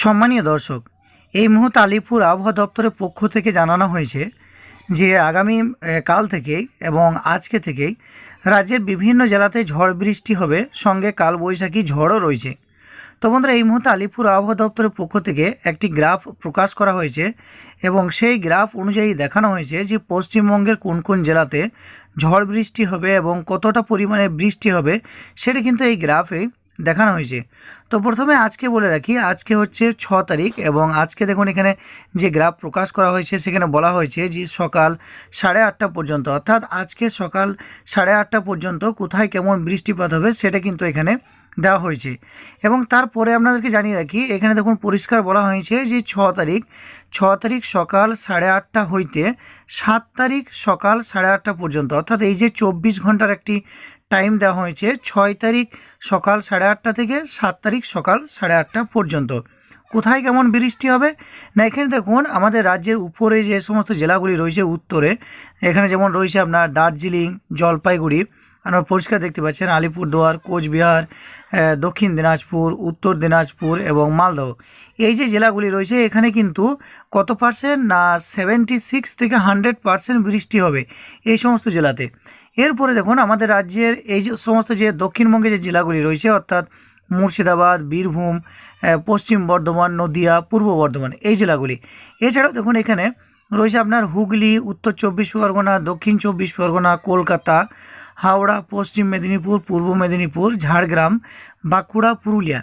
সম্মানীয় দর্শক, এই মুহূর্তে আলিপুর আবহাওয়া দপ্তরের পক্ষ থেকে জানানো হয়েছে যে আগামী কাল থেকেই এবং আজকে থেকেই রাজ্যের বিভিন্ন জেলাতে ঝড় বৃষ্টি হবে, সঙ্গে কালবৈশাখী ঝড়ও রয়েছে। তো বন্ধুরা, এই মুহূর্তে আলিপুর আবহাওয়া দপ্তরের পক্ষ থেকে একটি গ্রাফ প্রকাশ করা হয়েছে এবং সেই গ্রাফ অনুযায়ী দেখানো হয়েছে যে পশ্চিমবঙ্গের কোন কোন জেলাতে ঝড় বৃষ্টি হবে এবং কতটা পরিমাণে বৃষ্টি হবে, সেটা কিন্তু এই গ্রাফে দেখানো হয়েছে। তো প্রথমে আজকে বলে রাখি, আজকে হচ্ছে ছ তারিখ এবং আজকে দেখুন এখানে যে গ্রাফ প্রকাশ করা হয়েছে, সেখানে বলা হয়েছে যে সকাল সাড়ে আটটা পর্যন্ত, অর্থাৎ আজকে সকাল সাড়ে আটটা পর্যন্ত কোথায় কেমন বৃষ্টিপাত হবে সেটা কিন্তু এখানে দেওয়া হয়েছে। এবং তারপরে আপনাদেরকে জানিয়ে রাখি, এখানে দেখুন পরিষ্কার বলা হয়েছে যে ছ তারিখ ছ তারিখ সকাল সাড়ে আটটা হইতে সাত তারিখ সকাল সাড়ে আটটা পর্যন্ত, অর্থাৎ এই যে চব্বিশ ঘণ্টার একটি টাইম দেওয়া হয়েছে ছয় তারিখ সকাল সাড়ে আটটা থেকে সাত তারিখ সকাল সাড়ে আটটা পর্যন্ত। কোথায় কেমন বৃষ্টি হবে? না, এখানে দেখুন, আমাদের রাজ্যের উপরে যে সমস্ত জেলাগুলি রয়েছে উত্তরে, এখানে যেমন রয়েছে আপনার দার্জিলিং, জলপাইগুড়ি আপনারা পরিষ্কার দেখতে পাচ্ছেন আলিপুরদুয়ার, কোচবিহার দক্ষিণ দিনাজপুর, উত্তর দিনাজপুর এবং মালদহ। এই যে জেলাগুলি রয়েছে, এখানে কিন্তু কত পার্সেন্ট না সেভেন্টি সিক্স থেকে হান্ড্রেড পার্সেন্ট বৃষ্টি হবে এই সমস্ত জেলাতে? এরপরে দেখুন, আমাদের রাজ্যের এই যে সমস্ত যে দক্ষিণবঙ্গে যে জেলাগুলি রয়েছে, অর্থাৎ মুর্শিদাবাদ, বীরভূম পশ্চিম বর্ধমান, নদিয়া, পূর্ব বর্ধমান, এই জেলাগুলি। এছাড়াও দেখুন, এখানে রয়েছে আপনার হুগলি, উত্তর চব্বিশ পরগনা, দক্ষিণ চব্বিশ পরগনা, কলকাতা হাওড়া, পশ্চিম মেদিনীপুর, পূর্ব মেদিনীপুর, ঝাড়গ্রাম, বাঁকুড়া, পুরুলিয়া।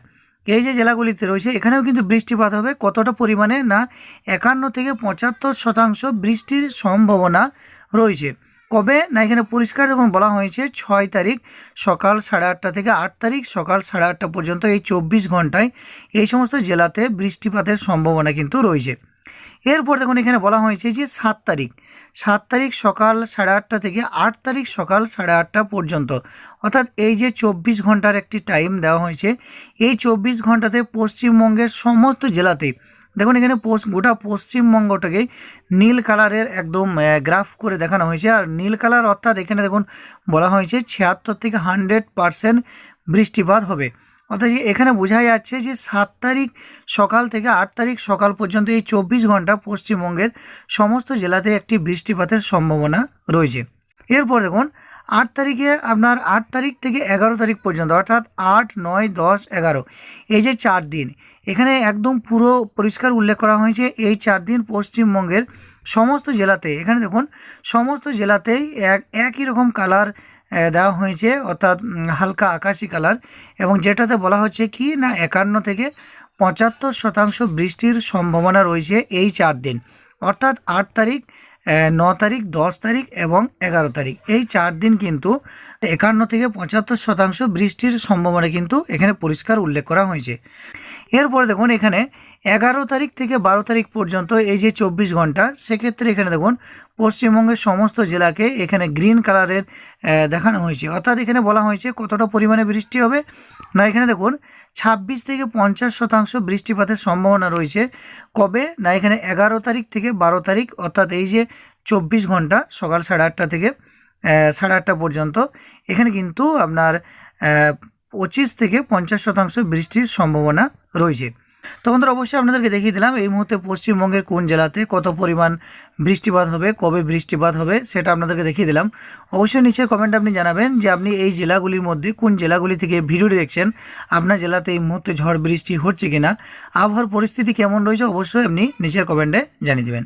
এই যে জেলাগুলিতে রয়েছে, এখানেও কিন্তু বৃষ্টিপাত হবে। কতটা পরিমাণে? না, একান্ন থেকে পঁচাত্তর শতাংশ বৃষ্টির সম্ভাবনা রয়েছে। কবে? না, এখানে পরিষ্কার যখন বলা হয়েছে, ছয় তারিখ, সকাল সাড়ে আটটা থেকে আট তারিখ, সকাল সাড়ে আটটা পর্যন্ত এই চব্বিশ ঘন্টায় এই সমস্ত জেলাতে বৃষ্টিপাতের সম্ভাবনা কিন্তু রয়েছে। এরপর দেখুন এখানে বলা হয়েছে যে সাত তারিখ। সাত তারিখ সকাল সাড়ে আটটা থেকে আট তারিখ সকাল সাড়ে আটটা পর্যন্ত। অর্থাৎ এই যে চব্বিশ ঘণ্টার একটি টাইম দেওয়া হয়েছে, এই চব্বিশ ঘন্টাতে পশ্চিমবঙ্গের সমস্ত জেলাতে, দেখুন এখানে গোটা পশ্চিমবঙ্গটাকে নীল কালারের একদম গ্রাফ করে দেখানো হয়েছে। আর নীল কালার অর্থাৎ এখানে দেখুন বলা হয়েছে ছিয়াত্তর থেকে হান্ড্রেড পারসেন্ট বৃষ্টিপাত হবে। অর্থাৎ এখানে বোঝা যাচ্ছে যে সাত তারিখ সকাল থেকে আট তারিখ সকাল পর্যন্ত এই চব্বিশ ঘণ্টা পশ্চিমবঙ্গের সমস্ত জেলাতে একটি বৃষ্টিপাতের সম্ভাবনা রয়েছে। এরপর দেখুন, আট তারিখে আপনার আট তারিখ থেকে এগারো তারিখ পর্যন্ত, অর্থাৎ আট, নয়, দশ, এগারো, এই যে চার দিন, এখানে একদম পুরো পরিষ্কার উল্লেখ করা হয়েছে এই চার দিন পশ্চিমবঙ্গের সমস্ত জেলাতে। এখানে দেখুন, সমস্ত জেলাতেই এক, একই রকম কালার দেওয়া হয়েছে, অর্থাৎ হালকা আকাশি কালার, এবং যেটাতে বলা হচ্ছে কি না, একান্ন থেকে পঁচাত্তর শতাংশ বৃষ্টির সম্ভাবনা রয়েছে এই চার দিন। অর্থাৎ, আট তারিখ ন তারিখ, দশ তারিখ এবং এগারো তারিখ। এই চার দিন কিন্তু একান্ন থেকে পঁচাত্তর শতাংশ বৃষ্টির সম্ভাবনা কিন্তু এখানে পরিষ্কার উল্লেখ করা হয়েছে। এরপরে দেখুন এখানে এগারো তারিখ থেকে বারো তারিখ পর্যন্ত এই যে চব্বিশ ঘণ্টা, সেক্ষেত্রে এখানে দেখুন পশ্চিমবঙ্গের সমস্ত জেলাকে এখানে গ্রিন কালারের দেখানো হয়েছে। অর্থাৎ এখানে বলা হয়েছে কতটা পরিমাণে বৃষ্টি হবে না, এখানে দেখুন ছাব্বিশ থেকে পঞ্চাশ শতাংশ বৃষ্টিপাতের সম্ভাবনা রয়েছে। কবে? না, এখানে এগারো তারিখ থেকে বারো তারিখ, অর্থাৎ এই যে চব্বিশ ঘণ্টা সকাল সাড়ে আটটা থেকে সাড়ে আটটা পর্যন্ত। এখানে কিন্তু আপনার পঁচিশ থেকে পঞ্চাশ শতাংশ বৃষ্টির সম্ভাবনা রয়েছে। তো বন্ধুরা, অবশ্যই আপনাদেরকে দেখিয়ে দিলাম এই মুহূর্তে পশ্চিমবঙ্গের কোন জেলাতে কত পরিমাণ বৃষ্টিপাত হবে, কবে বৃষ্টিপাত হবে, সেটা আপনাদেরকে দেখিয়ে দিলাম। অবশ্যই নিচের কমেন্ট আপনি জানাবেন যে আপনি এই জেলাগুলির মধ্যে কোন জেলাগুলি থেকে ভিডিওটি দেখছেন, আপনার জেলাতে এই মুহূর্তে ঝড় বৃষ্টি হচ্ছে কিনা, আবহাওয়ার পরিস্থিতি কেমন রয়েছে, অবশ্যই আপনি নিচের কমেন্টে জানিয়ে দেবেন।